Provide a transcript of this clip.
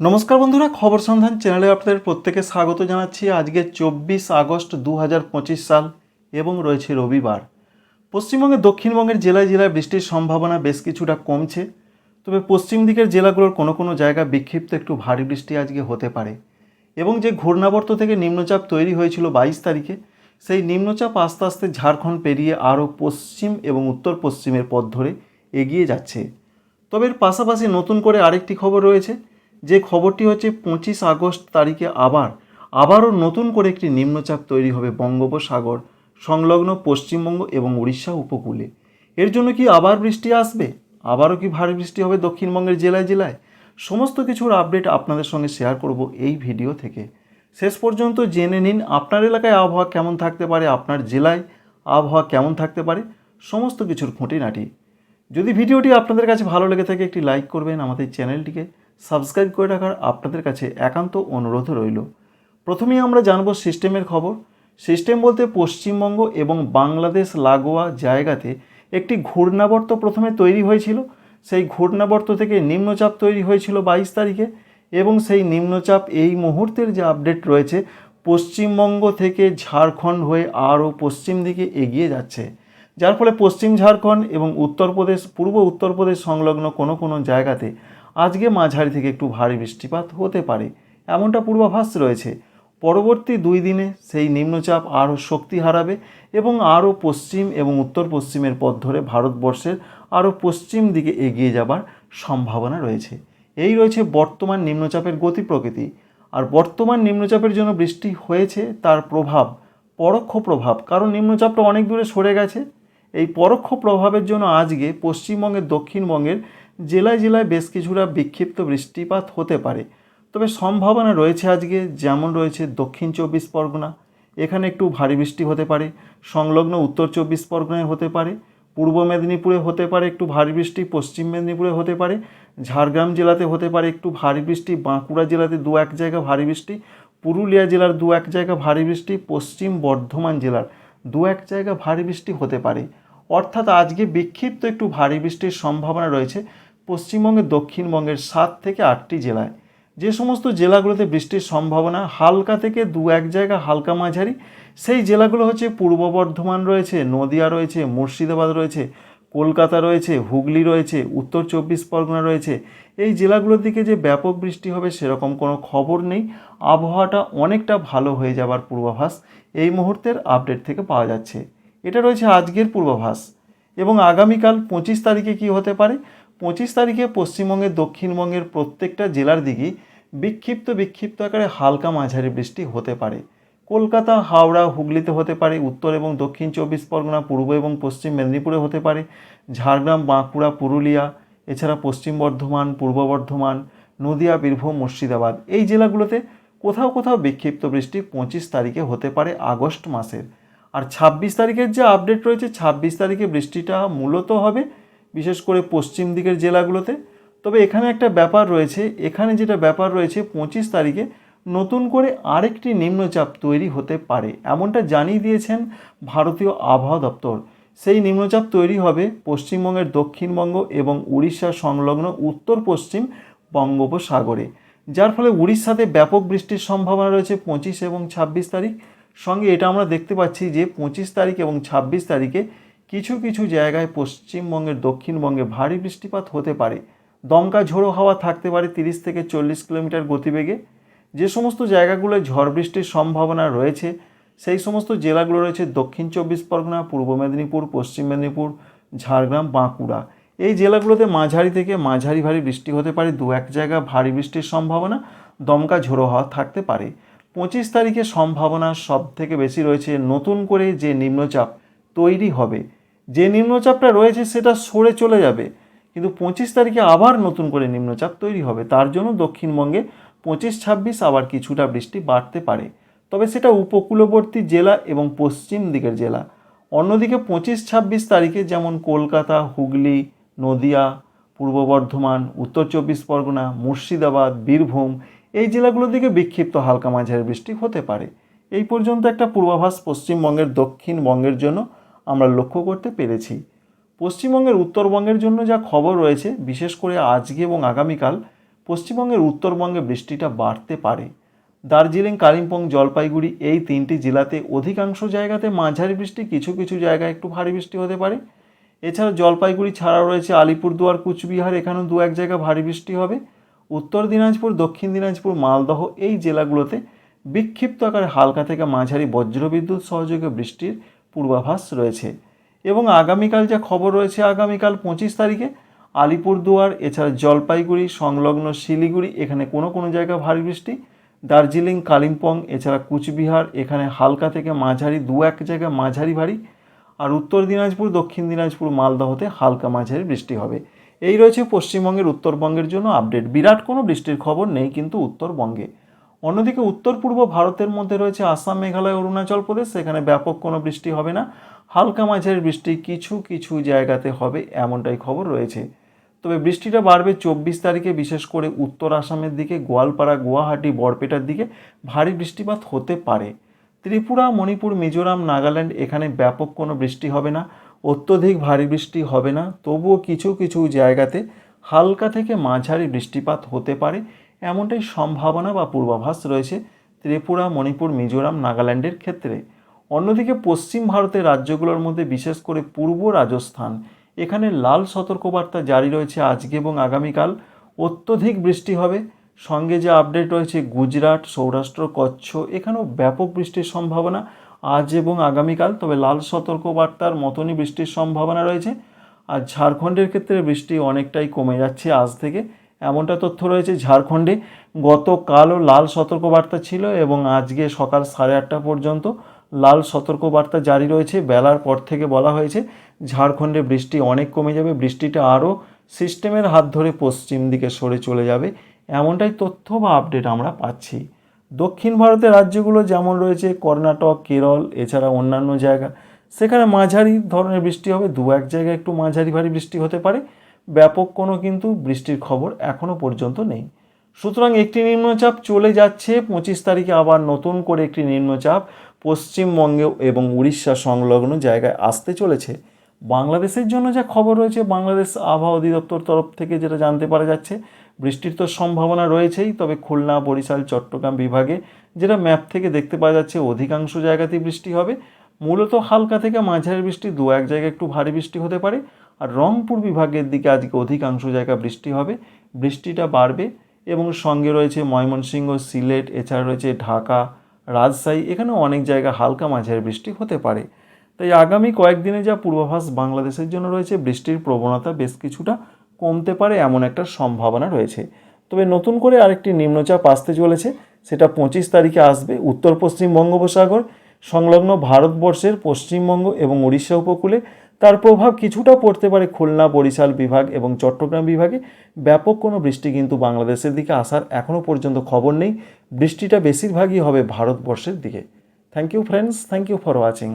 নমস্কার বন্ধুরা, খবর সন্ধান চ্যানেলে আপনাদের প্রত্যেকে স্বাগত জানাচ্ছি। আজকে চব্বিশ আগস্ট দু হাজার পঁচিশ সাল এবং রয়েছে রবিবার। পশ্চিমবঙ্গের দক্ষিণবঙ্গের জেলায় জেলায় বৃষ্টির সম্ভাবনা বেশ কিছুটা কমছে। তবে পশ্চিম দিকের জেলাগুলোর কোনো কোনো জায়গায় বিক্ষিপ্ত একটু ভারী বৃষ্টি আজকে হতে পারে। এবং যে ঘূর্ণাবর্ত থেকে নিম্নচাপ তৈরি হয়েছিল বাইশ তারিখে, সেই নিম্নচাপ আস্তে আস্তে ঝাড়খণ্ড পেরিয়ে আরও পশ্চিম এবং উত্তর পশ্চিমের পথ ধরে এগিয়ে যাচ্ছে। তবে এর পাশাপাশি নতুন করে আরেকটি খবর রয়েছে যে খবরটি হচ্ছে পঁচিশ আগস্ট তারিখে আবার, আবারও নতুন করে একটি নিম্নচাপ তৈরি হবে বঙ্গোপসাগর, সংলগ্ন পশ্চিমবঙ্গ এবং উড়িষ্যা উপকূলে। এর জন্য কি আবার বৃষ্টি আসবে? আবারও কি ভারী বৃষ্টি হবে দক্ষিণবঙ্গের জেলায় জেলায়? সমস্ত কিছুর আপডেট আপনাদের সঙ্গে শেয়ার করব এই ভিডিও থেকে। শেষ পর্যন্ত জেনে নিন আপনার এলাকায় আবহাওয়া কেমন থাকতে পারে, আপনার জেলায় আবহাওয়া কেমন থাকতে পারে, সমস্ত কিছুর খুঁটিনাটি। যদি ভিডিওটি আপনাদের কাছে ভালো লেগে থাকে একটি লাইক করবেন আমাদের চ্যানেলটিকে। সাবস্ক্রাইব করে রাখার আপনাদের কাছে একান্ত অনুরোধ রইল। প্রথমেই আমরা জানব সিস্টেমের খবর। সিস্টেম বলতে পশ্চিমবঙ্গ এবং বাংলাদেশ লাগোয়া জায়গাতে একটি ঘূর্ণাবর্ত প্রথমে তৈরি হয়েছিল। সেই ঘূর্ণাবর্ত থেকে নিম্নচাপ তৈরি হয়েছিল বাইশ তারিখে এবং সেই নিম্নচাপ এই মুহূর্তের যে আপডেট রয়েছে, পশ্চিমবঙ্গ থেকে ঝাড়খণ্ড হয়ে আরও পশ্চিম দিকে এগিয়ে যাচ্ছে। যার ফলে পশ্চিম ঝাড়খণ্ড এবং উত্তরপ্রদেশ, পূর্ব উত্তরপ্রদেশ সংলগ্ন কোনো কোনো জায়গাতে আজকে মাঝারি থেকে একটু ভারী বৃষ্টিপাত হতে পারে। এমনটা পূর্বাভাস রয়েছে। পরবর্তী দুই দিনে সেই নিম্নচাপ আরও শক্তি হারাবে এবং আরও পশ্চিম এবং উত্তর পশ্চিমের পথ ধরে ভারতবর্ষের আরও পশ্চিম দিকে এগিয়ে যাবার সম্ভাবনা রয়েছে। এই রয়েছে বর্তমান নিম্নচাপের গতি প্রকৃতি। আর বর্তমান নিম্নচাপের জন্য বৃষ্টি হয়েছে তার প্রভাব, পরোক্ষ প্রভাব, কারণ নিম্নচাপটা অনেক দূরে সরে গেছে। এই পরোক্ষ প্রভাবের জন্য আজকে পশ্চিমবঙ্গের, দক্ষিণবঙ্গের জেলায় জেলায় বেশ কিছুটা বিক্ষিপ্ত বৃষ্টিপাত হতে পারে। তবে সম্ভাবনা রয়েছে আজকে, যেমন রয়েছে দক্ষিণ চব্বিশ পরগনা। এখানে একটু ভারী বৃষ্টি হতে পারে। সংলগ্ন উত্তর চব্বিশ পরগনায় হতে পারে। পূর্ব মেদিনীপুরে হতে পারে একটু ভারী বৃষ্টি, পশ্চিম মেদিনীপুরে হতে পারে। ঝাড়গ্রাম জেলাতে হতে পারে একটু ভারী বৃষ্টি, বাঁকুড়া জেলাতে দু এক জায়গা ভারী বৃষ্টি, পুরুলিয়া জেলার দু এক জায়গা ভারী বৃষ্টি, পশ্চিম বর্ধমান জেলার দু এক জায়গা ভারী বৃষ্টি হতে পারে। অর্থাৎ আজকে বিক্ষিপ্ত একটু ভারী বৃষ্টির সম্ভাবনা রয়েছে পশ্চিমবঙ্গের, দক্ষিণবঙ্গের সাত থেকে আটটি জেলায়। যে সমস্ত জেলাগুলোতে বৃষ্টির সম্ভাবনা হালকা থেকে দু এক জায়গা হালকা মাঝারি, সেই জেলাগুলো হচ্ছে পূর্ব বর্ধমান রয়েছে, নদিয়া রয়েছে, মুর্শিদাবাদ রয়েছে, কলকাতা রয়েছে, হুগলি রয়েছে, উত্তর চব্বিশ পরগনা রয়েছে। এই জেলাগুলোর দিকে যে ব্যাপক বৃষ্টি হবে সেরকম কোনো খবর নেই। আবহাওয়াটা অনেকটা ভালো হয়ে যাবার পূর্বাভাস এই মুহূর্তের আপডেট থেকে পাওয়া যাচ্ছে। এটা রয়েছে আজকের পূর্বাভাস। এবং আগামীকাল পঁচিশ তারিখে কি হতে পারে? পঁচিশ তারিখে পশ্চিমবঙ্গের দক্ষিণবঙ্গের প্রত্যেকটা জেলার দিকেই বিক্ষিপ্ত বিক্ষিপ্ত আকারে হালকা মাঝারি বৃষ্টি হতে পারে। কলকাতা, হাওড়া, হুগলিতে হতে পারে, উত্তর এবং দক্ষিণ চব্বিশ পরগনা, পূর্ব এবং পশ্চিম মেদিনীপুরে হতে পারে, ঝাড়গ্রাম, বাঁকুড়া, পুরুলিয়া, এছাড়া পশ্চিম বর্ধমান, পূর্ব বর্ধমান, নদিয়া, বীরভূম, মুর্শিদাবাদ। এই জেলাগুলোতে কোথাও কোথাও বিক্ষিপ্ত বৃষ্টি পঁচিশ তারিখে হতে পারে আগস্ট মাসের। আর ছাব্বিশ তারিখের যে আপডেট রয়েছে, ছাব্বিশ তারিখে বৃষ্টিটা মূলত হবে বিশেষ করে পশ্চিম দিকের জেলাগুলোতে। তবে এখানে একটা ব্যাপার রয়েছে, এখানে যেটা ব্যাপার রয়েছে, পঁচিশ তারিখে নতুন করে আরেকটি নিম্নচাপ তৈরি হতে পারে, এমনটা জানিয়ে দিয়েছেন ভারতীয় আবহাওয়া দপ্তর। সেই নিম্নচাপ তৈরি হবে পশ্চিমবঙ্গের দক্ষিণবঙ্গ এবং উড়িষ্যা সংলগ্ন উত্তর পশ্চিম বঙ্গোপসাগরে। যার ফলে উড়িষ্যাতে ব্যাপক বৃষ্টির সম্ভাবনা রয়েছে পঁচিশ এবং ছাব্বিশ তারিখ। সঙ্গে এটা আমরা দেখতে পাচ্ছি যে পঁচিশ তারিখ এবং ছাব্বিশ তারিখে কিছু কিছু জায়গায় পশ্চিমবঙ্গের দক্ষিণবঙ্গে ভারী বৃষ্টিপাত হতে পারে। দমকা ঝোড়ো হাওয়া থাকতে পারে তিরিশ থেকে চল্লিশ কিলোমিটার গতিবেগে। যে সমস্ত জায়গাগুলোয় ঝড় বৃষ্টির সম্ভাবনা রয়েছে, সেই সমস্ত জেলাগুলো রয়েছে দক্ষিণ চব্বিশ পরগনা, পূর্ব মেদিনীপুর, পশ্চিম মেদিনীপুর, ঝাড়গ্রাম, বাঁকুড়া। এই জেলাগুলোতে মাঝারি থেকে মাঝারি ভারী বৃষ্টি হতে পারে। দু এক জায়গা ভারী বৃষ্টির সম্ভাবনা, দমকা ঝোড়ো হাওয়া থাকতে পারে। পঁচিশ তারিখে সম্ভাবনা সব থেকে বেশি রয়েছে। নতুন করে যে নিম্নচাপ তৈরি হবে, যে নিম্নচাপটা রয়েছে সেটা সরে চলে যাবে। কিন্তু পঁচিশ তারিখে আবার নতুন করে নিম্নচাপ তৈরি হবে। তার জন্য দক্ষিণবঙ্গে পঁচিশ, ছাব্বিশ আবার কিছুটা বৃষ্টি বাড়তে পারে। তবে সেটা উপকূলবর্তী জেলা এবং পশ্চিম দিকের জেলা। অন্যদিকে পঁচিশ, ছাব্বিশ তারিখে যেমন কলকাতা, হুগলি, নদিয়া, পূর্ব বর্ধমান, উত্তর চব্বিশ পরগনা, মুর্শিদাবাদ, বীরভূম এই জেলাগুলোর দিকে বিক্ষিপ্ত হালকা মাঝারি বৃষ্টি হতে পারে। এই পর্যন্ত একটা পূর্বাভাস পশ্চিমবঙ্গের দক্ষিণবঙ্গের জন্য আমরা লক্ষ্য করতে পেরেছি। পশ্চিমবঙ্গের উত্তরবঙ্গের জন্য যা খবর রয়েছে, বিশেষ করে আজকে এবং আগামীকাল, পশ্চিমবঙ্গের উত্তরবঙ্গে বৃষ্টিটা বাড়তে পারে। দার্জিলিং, কালিম্পং, জলপাইগুড়ি এই তিনটি জেলাতে অধিকাংশ জায়গাতে মাঝারি বৃষ্টি, কিছু কিছু জায়গায় একটু ভারী বৃষ্টি হতে পারে। এছাড়া জলপাইগুড়ি ছাড়াও রয়েছে আলিপুরদুয়ার, কুচবিহার, এখানেও দু এক জায়গা ভারী বৃষ্টি হবে। উত্তর দিনাজপুর, দক্ষিণ দিনাজপুর, মালদহ এই জেলাগুলোতে বিক্ষিপ্ত আকারে হালকা থেকে মাঝারি বজ্রবিদ্যুৎ সহযোগে বৃষ্টির পূর্বাভাস রয়েছে। এবং আগামীকাল যা খবর রয়েছে, আগামীকাল পঁচিশ তারিখে আলিপুরদুয়ার, এছাড়া জলপাইগুড়ি, সংলগ্ন শিলিগুড়ি, এখানে কোনো কোনো জায়গায় ভারী বৃষ্টি, দার্জিলিং, কালিম্পং, এছাড়া কুচবিহার, এখানে হালকা থেকে মাঝারি, দু এক জায়গায় মাঝারি ভারী। আর উত্তর দিনাজপুর, দক্ষিণ দিনাজপুর, মালদহতে হালকা মাঝারি বৃষ্টি হবে। এই রয়েছে পশ্চিমবঙ্গের উত্তরবঙ্গের জন্য আপডেট। বিরাট কোনো বৃষ্টির খবর নেই কিন্তু উত্তরবঙ্গে। অন্যদিকে উত্তর পূর্ব ভারতের মধ্যে রয়েছে আসাম, মেঘালয়, অরুণাচল প্রদেশ, সেখানে ব্যাপক কোনো বৃষ্টি হবে না। হালকা মাঝারি বৃষ্টি কিছু কিছু জায়গাতে হবে এমনটাই খবর রয়েছে। তবে বৃষ্টিটা বাড়বে চব্বিশ তারিখে, বিশেষ করে উত্তর আসামের দিকে, গোয়ালপাড়া, গুয়াহাটি, বরপেটার দিকে ভারী বৃষ্টিপাত হতে পারে। ত্রিপুরা, মণিপুর, মিজোরাম, নাগাল্যান্ড এখানে ব্যাপক কোনো বৃষ্টি হবে না। অত্যধিক ভারী বৃষ্টি হবে না, তবুও কিছু কিছু জায়গাতে হালকা থেকে মাঝারি বৃষ্টিপাত হতে পারে, এমনটাই সম্ভাবনা বা পূর্বাভাস রয়েছে ত্রিপুরা, মণিপুর, মিজোরাম, নাগাল্যান্ডের ক্ষেত্রে। অন্যদিকে পশ্চিম ভারতের রাজ্যগুলোর মধ্যে বিশেষ করে পূর্ব রাজস্থান, এখানে লাল সতর্কবার্তা জারি রয়েছে আজকে এবং আগামীকাল। অত্যধিক বৃষ্টি হবে, সঙ্গে যে আপডেট রয়েছে গুজরাট, সৌরাষ্ট্র, কচ্ছ, এখানেও ব্যাপক বৃষ্টির সম্ভাবনা। আজ এবং আগামীকাল, তবে লাল সতর্কবার্তার মতনই বৃষ্টির সম্ভাবনা রয়েছে। আর ঝাড়খণ্ডের ক্ষেত্রে বৃষ্টি অনেকটাই কমে যাচ্ছে আজ থেকে। এমনটা তথ্য রয়েছে ঝাড়খণ্ডে। গতকালও লাল সতর্কবার্তা ছিল এবং আজকে সকাল সাড়ে আটটা পর্যন্ত লাল সতর্কবার্তা জারি রয়েছে। বেলার পর থেকে বলা হয়েছে, ঝাড়খণ্ডে বৃষ্টি অনেক কমে যাবে। বৃষ্টিটা আরও সিস্টেমের হাত ধরে পশ্চিম দিকে সরে চলে যাবে। এমনটাই তথ্য বা আপডেট আমরা পাচ্ছি। দক্ষিণ ভারতের রাজ্যগুলো যেমন রয়েছে কর্ণাটক, কেরল, এছাড়া অন্যান্য জায়গা। সেখানে মাঝারি ধরনের বৃষ্টি হবে, দু এক জায়গায় একটু মাঝারি ভারী বৃষ্টি হতে পারে। ব্যাপক কোনো কিন্তু বৃষ্টির খবর এখনও পর্যন্ত নেই। সুতরাং একটি নিম্নচাপ চলে যাচ্ছে, পঁচিশ তারিখে আবার নতুন করে একটি নিম্নচাপ পশ্চিমবঙ্গে এবং উড়িষ্যা সংলগ্ন জায়গায় আসতে চলেছে। বাংলাদেশের জন্য যা খবর রয়েছে, বাংলাদেশ আবহাওয়া অধিদপ্তর তরফ থেকে যেটা জানতে পারা যাচ্ছে, বৃষ্টির তো সম্ভাবনা রয়েছেই, তবে খুলনা, বরিশাল, চট্টগ্রাম বিভাগে যেটা ম্যাপ থেকে দেখতে পাওয়া যাচ্ছে, অধিকাংশ জায়গাতেই বৃষ্টি হবে। মূলত হালকা থেকে মাঝারি বৃষ্টি, দু এক জায়গায় একটু ভারী বৃষ্টি হতে পারে। আর রংপুর বিভাগের দিকে আজকে অধিকাংশ জায়গা বৃষ্টি হবে, বৃষ্টিটা বাড়বে এবং সঙ্গে রয়েছে ময়মনসিংহ, সিলেট, এছাড়া রয়েছে ঢাকা, রাজশাহী, এখানেও অনেক জায়গা হালকা মাঝারি বৃষ্টি হতে পারে। তাই আগামী কয়েকদিনে যা পূর্বাভাস বাংলাদেশের জন্য রয়েছে, বৃষ্টির প্রবণতা বেশ কিছুটা কমতে পারে এমন একটা সম্ভাবনা রয়েছে। তবে নতুন করে আরেকটি নিম্নচাপ আসতে চলেছে, সেটা পঁচিশ তারিখে আসবে উত্তর পশ্চিম বঙ্গোপসাগর, সংলগ্ন ভারতবর্ষের পশ্চিমবঙ্গ এবং উড়িষ্যা উপকূলে। তার প্রভাব কিছুটা পড়তে পারে খুলনা, বরিশাল বিভাগ এবং চট্টগ্রাম বিভাগে। ব্যাপক কোনো বৃষ্টি কিন্তু বাংলাদেশের দিকে আসার এখনও পর্যন্ত খবর নেই। বৃষ্টিটা বেশিরভাগই হবে ভারতবর্ষের দিকে। Thank you friends thank you for watching